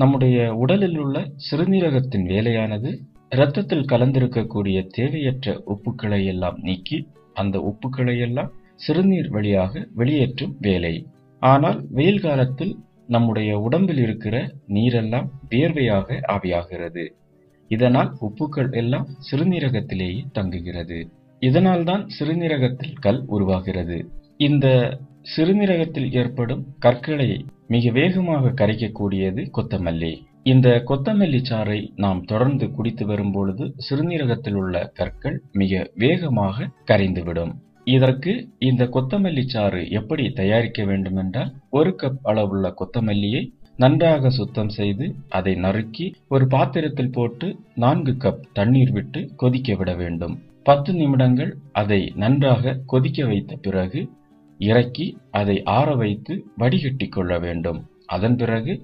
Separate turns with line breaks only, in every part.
நம்முடைய உடலில் உள்ள சிறுநீரகத்தின் வேலையானது இரத்தத்தில் கலந்திருக்கக்கூடிய தேவையற்ற உப்புக்களை எல்லாம் நீக்கி அந்த உப்புக்களை எல்லாம் சிறுநீர் வழியாக வெளியேற்றும் வேலை. ஆனால் வெயில் காலத்தில் நம்முடைய உடம்பில் இருக்கிற நீரெல்லாம் வியர்வையாக ஆவியாகிறது. இதனால் உப்புக்கள் எல்லாம் சிறுநீரகத்திலேயே தங்குகிறது. இதனால்தான் சிறுநீரகத்தில் கல் உருவாகிறது. இந்த சிறுநீரகத்தில் ஏற்படும் கற்களை மிக வேகமாக கரைக்கக்கூடியது கொத்தமல்லி. இந்த கொத்தமல்லி சாறை நாம் தொடர்ந்து குடித்து வரும்பொழுது சிறுநீரகத்தில் உள்ள கற்கள் மிக வேகமாக கரைந்துவிடும். இதற்கு இந்த கொத்தமல்லி சாறு எப்படி தயாரிக்க வேண்டுமென்றால் ஒரு கப் அளவுள்ள கொத்தமல்லியை நன்றாக சுத்தம் செய்து அதை நறுக்கி ஒரு பாத்திரத்தில் போட்டு நான்கு கப் தண்ணீர் விட்டு கொதிக்க விட வேண்டும். பத்து நிமிடங்கள் அதை நன்றாக கொதிக்க வைத்த பிறகு இறக்கி அதை ஆற வைத்து வடிகட்டி கொள்ள வேண்டும். அதன் பிறகு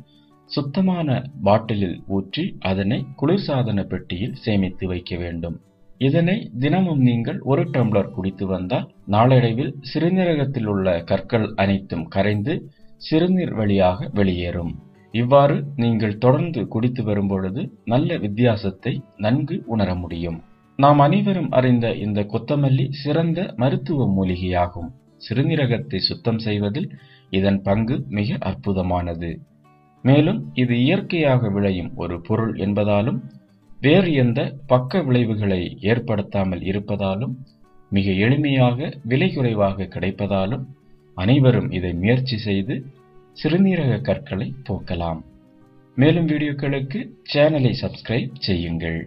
சுத்தமான பாட்டிலில் ஊற்றி அதனை குளிர்சாதன பெட்டியில் சேமித்து வைக்க வேண்டும். இதனை தினமும் நீங்கள் ஒரு டம்ளர் குடித்து வந்தால் நாளடைவில் சிறுநீரகத்தில் உள்ள கற்கள் அனைத்தும் கரைந்து சிறுநீர் வழியாக வெளியேறும். இவ்வாறு நீங்கள் தொடர்ந்து குடித்து வரும்பொழுது நல்ல வித்தியாசத்தை நன்கு உணர முடியும். நாம் அனைவரும் அறிந்த இந்த கொத்தமல்லி சிறந்த மருத்துவ மூலிகையாகும். சிறுநீரகத்தை சுத்தம் செய்வதில் இதன் பங்கு மிக அற்புதமானது. மேலும் இது இயற்கையாக விளையும் ஒரு பொருள் என்பதாலும் வேறு எந்த பக்க விளைவுகளை ஏற்படுத்தாமல் இருப்பதாலும் மிக எளிமையாக விலை குறைவாக கிடைப்பதாலும் அனைவரும் இதை முயற்சி செய்து சிறுநீரக கற்களை போக்கலாம். மேலும் வீடியோக்களுக்கு சேனலை சப்ஸ்கிரைப் செய்யுங்கள்.